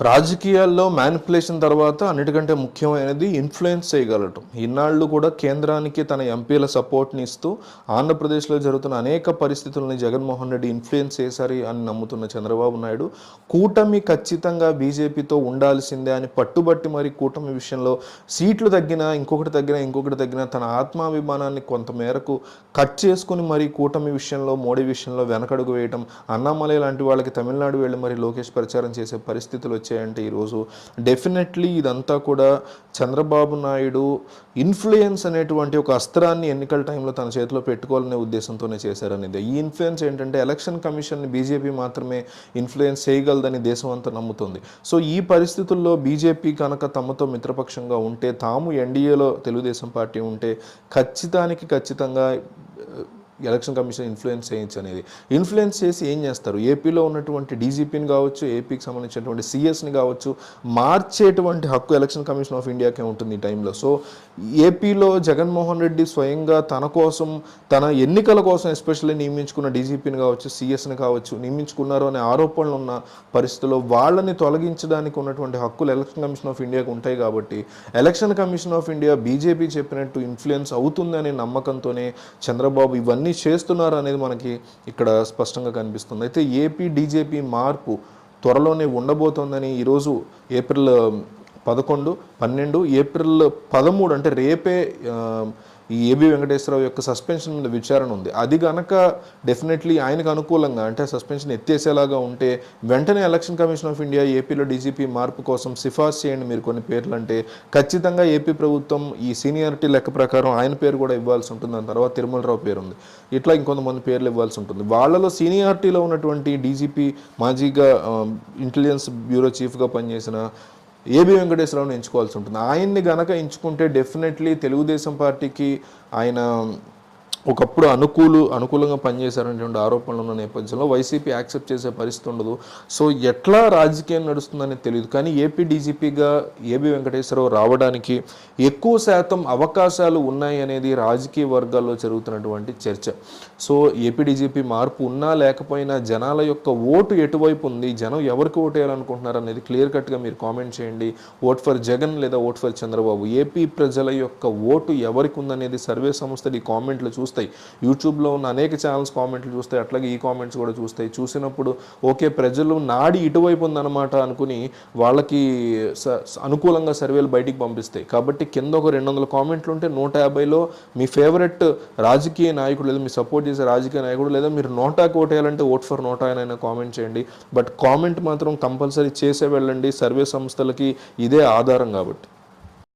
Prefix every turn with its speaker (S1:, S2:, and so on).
S1: రాజకీయాల్లో మ్యానిపులేషన్ తర్వాత అన్నిటికంటే ముఖ్యమైనది ఇన్ఫ్లుయెన్స్ చేయగలటం. ఇన్నాళ్ళు కూడా కేంద్రానికి తన ఎంపీల సపోర్ట్ని ఇస్తూ ఆంధ్రప్రదేశ్లో జరుగుతున్న అనేక పరిస్థితులని జగన్మోహన్ రెడ్డి ఇన్ఫ్లుయెన్స్ చేశారు అని నమ్ముతున్న చంద్రబాబు నాయుడు కూటమి ఖచ్చితంగా బీజేపీతో ఉండాల్సిందే అని పట్టుబట్టి మరి కూటమి విషయంలో సీట్లు తగ్గినా ఇంకొకటి తగ్గినా ఇంకొకటి తగ్గినా తన ఆత్మాభిమానాన్ని కొంతమేరకు కట్ చేసుకుని మరి కూటమి విషయంలో మోడీ విషయంలో వెనకడుగు వేయటం అన్నామలై లాంటి వాళ్ళకి తమిళనాడు వెళ్ళి మరి లోకేష్ ప్రచారం చేసే పరిస్థితులు వచ్చాయంటే ఈరోజు. డెఫినెట్లీ ఇదంతా కూడా చంద్రబాబు నాయుడు ఇన్ఫ్లుయెన్స్ అనేటువంటి ఒక అస్త్రాన్ని ఎన్నికల టైంలో తన చేతిలో పెట్టుకోవాలనే ఉద్దేశంతోనే చేశారనేది. ఈ ఇన్ఫ్లుయెన్స్ ఏంటంటే ఎలక్షన్ కమిషన్ని బీజేపీ మాత్రమే ఇన్ఫ్లుయెన్స్ చేయగలదని దేశం అంతా నమ్ముతుంది. సో ఈ పరిస్థితుల్లో బీజేపీ కనుక తమతో మిత్రపక్షంగా ఉంటే తాము ఎన్డీఏలో తెలుగుదేశం పార్టీ ఉంటే ఖచ్చితానికి ఖచ్చితంగా ఎలక్షన్ కమిషన్ ఇన్ఫ్లుయెన్స్ చేయొచ్చు అనేది ఇన్ఫ్లుయెన్స్ చేసి ఏం చేస్తారు? ఏపీలో ఉన్నటువంటి డీజీపీని కావచ్చు ఏపీకి సంబంధించినటువంటి సిఎస్ని కావచ్చు మార్చేటువంటి హక్కు ఎలక్షన్ కమిషన్ ఆఫ్ ఇండియాకే ఉంటుంది ఈ టైంలో. సో ఏపీలో జగన్మోహన్ రెడ్డి స్వయంగా తన కోసం తన ఎన్నికల కోసం ఎస్పెషల్లీ నియమించుకున్న డీజీపీని కావచ్చు సిఎస్ని కావచ్చు నియమించుకున్నారు అనే ఆరోపణలు ఉన్న పరిస్థితుల్లో వాళ్ళని తొలగించడానికి ఉన్నటువంటి హక్కులు ఎలక్షన్ కమిషన్ ఆఫ్ ఇండియాకు ఉంటాయి కాబట్టి election commission of India BJP చెప్పినట్టు ఇన్ఫ్లుయెన్స్ అవుతుందనే నమ్మకంతోనే చంద్రబాబు ఇవన్నీ చేస్తున్నారు అనేది మనకి ఇక్కడ స్పష్టంగా కనిపిస్తుంది. అయితే ఏపీ డీజేపీ మార్పు త్వరలోనే ఉండబోతోందని ఈరోజు ఏప్రిల్ పదకొండు పన్నెండు ఏప్రిల్ పదమూడు అంటే రేపే ఆ, ఈ ఏబి వెంకటేశ్వరరావు యొక్క సస్పెన్షన్ మీద విచారణ ఉంది. అది గనక డెఫినెట్లీ ఆయనకు అనుకూలంగా అంటే సస్పెన్షన్ ఎత్తేసేలాగా ఉంటే వెంటనే ఎలక్షన్ కమిషన్ ఆఫ్ ఇండియా ఏపీలో డీజీపీ మార్పు కోసం సిఫార్సు చేయండి మీరు కొన్ని పేర్లు అంటే ఖచ్చితంగా ఏపీ ప్రభుత్వం ఈ సీనియారిటీ లెక్క ప్రకారం ఆయన పేరు కూడా ఇవ్వాల్సి ఉంటుంది. దాని తర్వాత తిరుమలరావు పేరు ఉంది. ఇట్లా ఇంకొంతమంది పేర్లు ఇవ్వాల్సి ఉంటుంది. వాళ్ళలో సీనియారిటీలో ఉన్నటువంటి డీజీపీ మాజీగా ఇంటెలిజెన్స్ బ్యూరో చీఫ్గా పనిచేసిన ఏబి వెంకటేశ్వరరావుని ఎంచుకోవాల్సి ఉంటుంది. ఆయన్ని గనక ఎంచుకుంటే డెఫినెట్లీ తెలుగుదేశం పార్టీకి ఆయన ఒకప్పుడు అనుకూలు అనుకూలంగా పనిచేశారనేటువంటి ఆరోపణలు ఉన్న నేపథ్యంలో వైసీపీ యాక్సెప్ట్ చేసే పరిస్థితి ఉండదు. సో ఎట్లా రాజకీయం నడుస్తుందని తెలియదు. కానీ ఏపీ డీజీపీగా ఏబి వెంకటేశ్వరరావు రావడానికి ఎక్కువ శాతం అవకాశాలు ఉన్నాయి అనేది రాజకీయ వర్గాల్లో జరుగుతున్నటువంటి చర్చ. సో ఏపీ డీజీపీ మార్పు ఉన్నా లేకపోయినా జనాల యొక్క ఓటు ఎటువైపు ఉంది జనం ఎవరికి ఓటు వేయాలనుకుంటున్నారు అనేది క్లియర్ కట్గా మీరు కామెంట్ చేయండి. ఓట్ ఫర్ జగన్ లేదా ఓట్ ఫర్ చంద్రబాబు. ఏపీ ప్రజల యొక్క ఓటు ఎవరికి ఉందనేది సర్వే సంస్థలు ఈ కామెంట్లు చూస్తే చూస్తాయి యూట్యూబ్లో ఉన్న అనేక ఛానల్స్ కామెంట్లు చూస్తాయి అట్లాగే ఈ కామెంట్స్ కూడా చూస్తాయి. చూసినప్పుడు ఓకే ప్రజలు నాడి ఇటువైపు ఉందన్నమాట అనుకుని వాళ్ళకి స- అనుకూలంగా సర్వేలు బయటికి పంపిస్తాయి. కాబట్టి కింద ఒక రెండు వందల కామెంట్లు ఉంటే నూట యాభైలో మీ ఫేవరెట్ రాజకీయ నాయకుడు లేదా మీ సపోర్ట్ చేసే రాజకీయ నాయకుడు లేదా మీరు నోటాకి ఓటేయాలంటే ఓట్ ఫర్ నోటా అయినా కామెంట్ చేయండి. బట్ కామెంట్ మాత్రం కంపల్సరీ చేసే వెళ్ళండి. సర్వే సంస్థలకి ఇదే ఆధారం కాబట్టి.